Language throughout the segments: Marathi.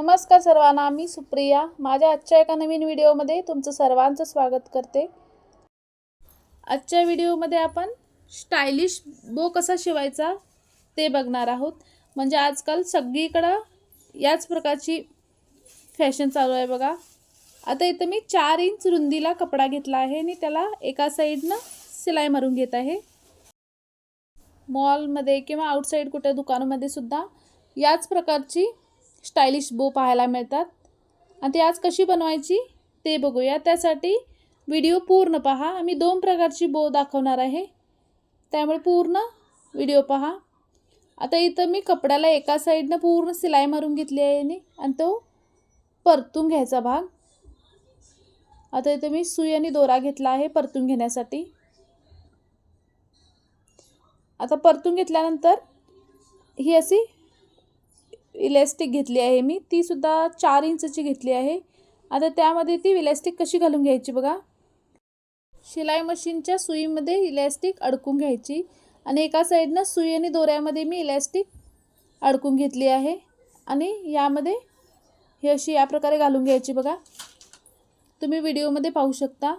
नमस्कार सर्वांना मी सुप्रिया. माझ्या आजच्या एका नवीन व्हिडिओमध्ये तुमचं सर्वांचं स्वागत करते. आजच्या व्हिडिओमध्ये आपण स्टायलिश बो कसा शिवायचा ते बघणार आहोत. म्हणजे आजकाल सगळीकडं याच प्रकारची फॅशन चालू आहे बघा. आता इथं मी चार इंच रुंदीला कपडा घेतला आहे आणि त्याला एका साईडनं सिलाई मारून घेत आहे. मॉलमध्ये किंवा आउटसाईड कुठे दुकानामध्ये सुद्धा याच प्रकारची स्टायलिश बो पाहायला मिळतात. आणि ती आज कशी बनवायची ते बघूया. त्यासाठी व्हिडिओ पूर्ण पहा. आम्ही दोन प्रकारची बो दाखवणार आहे. त्यामुळे पूर्ण व्हिडिओ पहा. आता इथं मी कपड्याला एका साईडनं पूर्ण सिलाई मारून घेतली आहे आणि आणि तो परतून घ्यायचा भाग. आता इथं मी सुई आणि दोरा घेतला आहे परतून घेण्यासाठी. आता परतून घेतल्यानंतर ही अशी इलॅस्टिक घेतली आहे मी. ती सुद्धा चार इंचची घेतली आहे. आता त्यामध्ये ती इलॅस्टिक कशी घालून घ्यायची बघा. शिलाई मशीनच्या सुईमध्ये इलॅस्टिक अडकून घ्यायची. आणि एका साईडनं सुई आणि दोऱ्यामध्ये मी इलॅस्टिक अडकून घेतली आहे. आणि यामध्ये हे अशी या प्रकारे घालून घ्यायची बघा. तुम्ही व्हिडिओमध्ये पाहू शकता.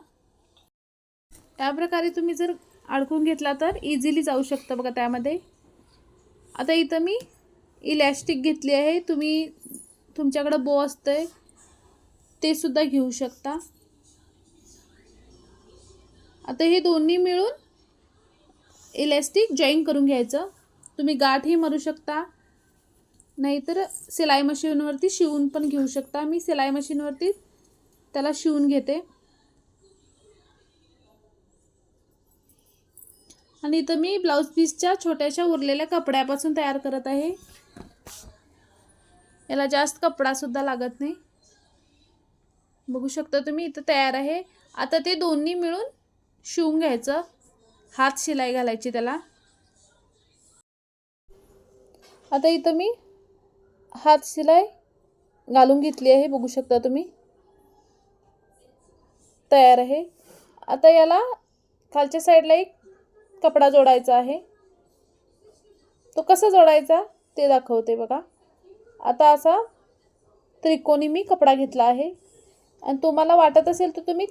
या प्रकारे तुम्ही जर अडकून घेतला तर इझिली जाऊ शकता बघा त्यामध्ये. आता इथं मी इलॅस्टिक घेतली आहे तुम्ही तुमच्याकडं बो असतंय ते सुद्धा घेऊ शकता. आता हे दोन्ही मिळून इलॅस्टिक जॉईन करून घ्यायचं. तुम्ही गाठही मारू शकता. नाहीतर सिलाई मशीनवरती शिवून पण घेऊ शकता. मी सिलाई मशीनवरती त्याला शिवून घेते. आणि इथं मी ब्लाऊज पीसच्या छोट्याशा उरलेल्या कपड्यापासून तयार करत आहे. याला जास्त कपडासुद्धा लागत नाही. बघू शकता तुम्ही इथं तयार आहे. आता ते दोन्ही मिळून शिवून घ्यायचं. हात शिलाई घालायची त्याला. आता इथं मी हात शिलाई घालून घेतली आहे बघू शकता तुम्ही. तयार आहे. आता याला खालच्या साईडला एक कपडा जोडायचा आहे. तो कसा जोडायचा? ते दाखवते बघा. आता असा त्रिकोणी मी कपडा घेतला आहे. आणि तुम्हाला वाटत असेल तर तुम्ही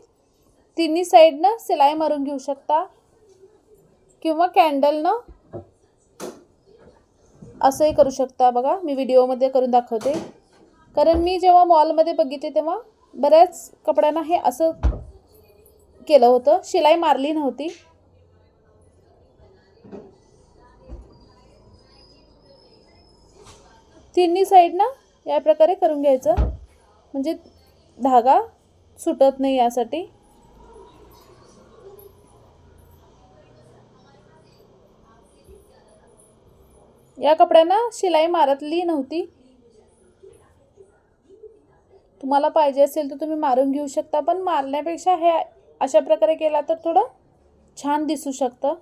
तिन्ही साईडनं सिलाई मारून घेऊ शकता. किंवा कॅन्डलनं असंही करू शकता बघा. मी व्हिडिओमध्ये करून दाखवते. कारण मी जेव्हा मॉलमध्ये बघितले तेव्हा बऱ्याच कपड्यांना हे असं केलं होतं. शिलाई मारली नव्हती. तिन्ही साईडनं या प्रकारे करून घ्यायचं. म्हणजे धागा सुटत नाही यासाठी. या कपड्यांना शिलाई मारतली नव्हती. तुम्हाला पाहिजे असेल तर तुम्ही मारून घेऊ शकता पण मारण्यापेक्षा हे अशा प्रकारे केला तर थोडं छान दिसू शकतं.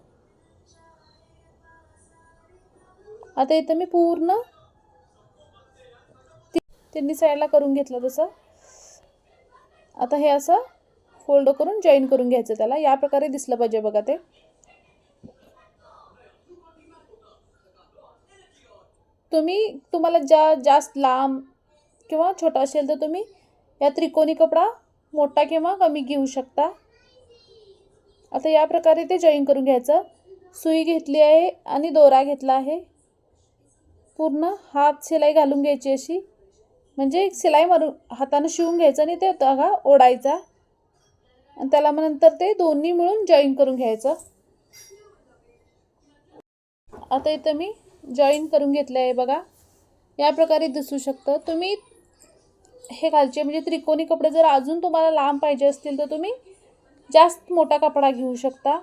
आता इथं मी पूर्ण तिन्ही साईडला करून घेतलं तसं. आता हे असं फोल्ड करून जॉईन करून घ्यायचं त्याला. या प्रकारे दिसलं पाहिजे बघा ते. तुम्ही तुम्हाला ज्या जास्त लांब किंवा छोटा असेल तर तुम्ही या त्रिकोणी कपडा मोठा किंवा कमी घेऊ शकता. आता या प्रकारे ते जॉईन करून घ्यायचं. सुई घेतली आहे आणि दोरा घेतला आहे. पूर्ण हात शिलाई घालून घ्यायची अशी. म्हणजे सिलाई मारून हातानं शिवून घ्यायचं आणि ते धागा ओढायचा. आणि त्याला मग नंतर ते दोन्ही मिळून जॉईन करून घ्यायचं. आता इथं मी जॉईन करून घेतलं आहे बघा. या प्रकारे दिसू शकतं. तुम्ही हे खालचे म्हणजे त्रिकोणी कपडे जर अजून तुम्हाला लांब पाहिजे असतील तर तुम्ही जास्त मोठा कपडा घेऊ शकता.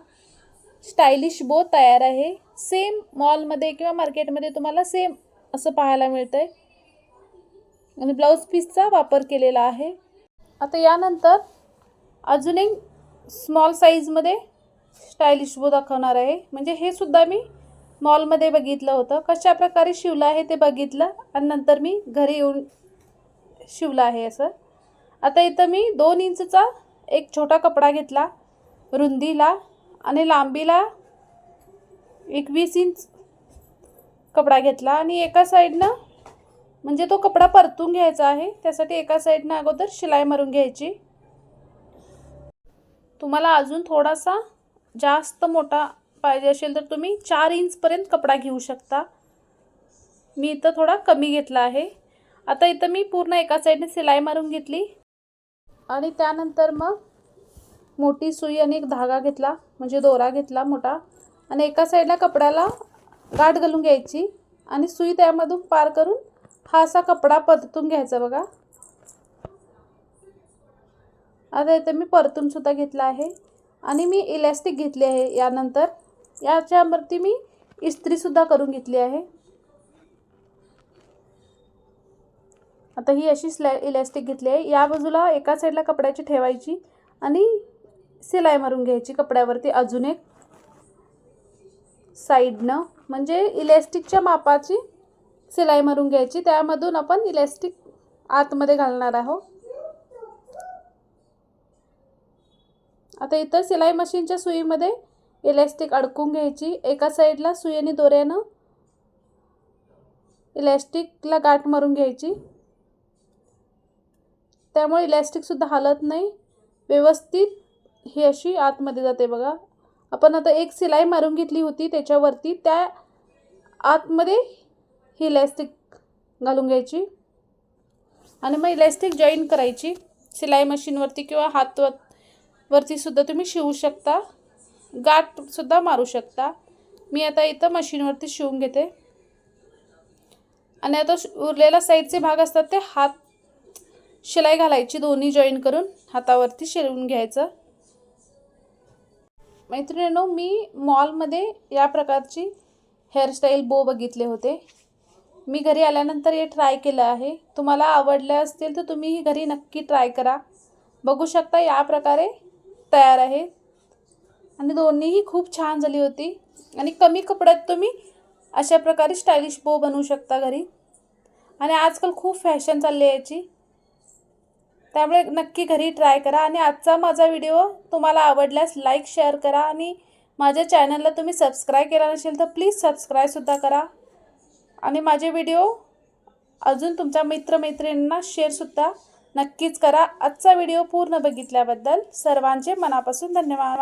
स्टायलिश बो तयार आहे. सेम मॉलमध्ये किंवा मार्केटमध्ये तुम्हाला सेम असं पाहायला मिळतं आहे आणि ब्लाऊज पीसचा वापर केलेला आहे. आता यानंतर अजून एक स्मॉल साईजमध्ये स्टायलिश बो दाखवणार आहे. म्हणजे हे सुद्धा मी मॉलमध्ये बघितलं होतं. कशा प्रकारे शिवलं आहे ते बघितलं आणि नंतर मी घरी येऊन शिवलं आहे असं. आता इथं मी दोन इंचचा एक छोटा कपडा घेतला रुंदीला आणि लांबीला एकवीस इंच कपडा घेतला आणि एका साईडनं म्हणजे तो कपडा परतून घ्यायचा आहे. त्यासाठी एका साईडनं अगोदर शिलाई मारून घ्यायची. तुम्हाला अजून थोडासा जास्त मोठा पाहिजे असेल तर तुम्ही चार इंचपर्यंत कपडा घेऊ शकता. मी इथं थोडा कमी घेतला आहे. आता इथं मी पूर्ण एका साईडने शिलाई मारून घेतली. आणि त्यानंतर मग मोठी सुई आणि एक धागा घेतला म्हणजे दोरा घेतला मोठा. आणि एका साईडला कपड्याला गाठ घालून घ्यायची. आणि सुई त्यामधून पार करून हा असा कपडा परतून घ्यायचा बघा. आता इथे मी परतून सुद्धा घेतला आहे. आणि मी इलॅस्टिक घेतली आहे यानंतर. याच्यावरती मी इस्त्रीसुद्धा करून घेतली आहे. आता ही अशी स्लॅ इलॅस्टिक घेतली आहे. या बाजूला एका साईडला कपड्याची ठेवायची आणि सिलाई मारून घ्यायची कपड्यावरती अजून एक. साईडनं म्हणजे इलॅस्टिकच्या मापाची सिलाई मारून घ्यायची. त्यामधून आपण इलॅस्टिक आतमध्ये घालणार आहोत. आता इथं सिलाई मशीनच्या सुईमध्ये इलॅस्टिक अडकून घ्यायची. एका साईडला सुई आणि दोऱ्यानं इलॅस्टिकला गाठ मारून घ्यायची. त्यामुळे इलॅस्टिकसुद्धा हालत नाही. व्यवस्थित ही अशी आतमध्ये जाते बघा. आपण आता एक सिलाई मारून घेतली होती. त्याच्यावरती त्या आतमध्ये ही इलॅस्टिक घालून घ्यायची. आणि मग इलॅस्टिक जॉईन करायची. सिलाई मशीनवरती किंवा हातवर वरती सुद्धा तुम्ही शिवू शकता. गाठसुद्धा मारू शकता. मी आता इथं मशीनवरती शिवून घेते. आणि आता उरलेला साईडचे भाग असतात ते हात शिलाई घालायची दोन्ही जॉईन करून. हातावरती शिरवून घ्यायचं. मैत्रिणीनो मी मॉलमध्ये या प्रकारची हेअरस्टाईल बो बघितले होते. मी घरी आल्यानंतर हे ट्राय केलं आहे. तुम्हाला आवडले असतील तर तुम्हीही घरी नक्की ट्राय करा. बघू शकता या प्रकारे तयार आहे. आणि दोन्हीही खूप छान झाली होती. आणि कमी कपड्यात तुम्ही अशा प्रकारे स्टायलिश बो बनवू शकता घरी. आणि आजकाल खूप फॅशन चालली आहे याची. त्यामुळे नक्की घरी ट्राय करा. आणि आजचा माझा व्हिडिओ तुम्हाला आवडल्यास लाईक शेअर करा. आणि माझ्या चॅनलला तुम्ही सबस्क्राईब केला नसेल तर प्लीज सबस्क्राईबसुद्धा करा. आणि माझे व्हिडिओ अजून तुमच्या मित्रमैत्रिणींना शेअरसुद्धा नक्कीच करा. आजचा व्हिडिओ पूर्ण बघितल्याबद्दल सर्वांचे मनापासून धन्यवाद.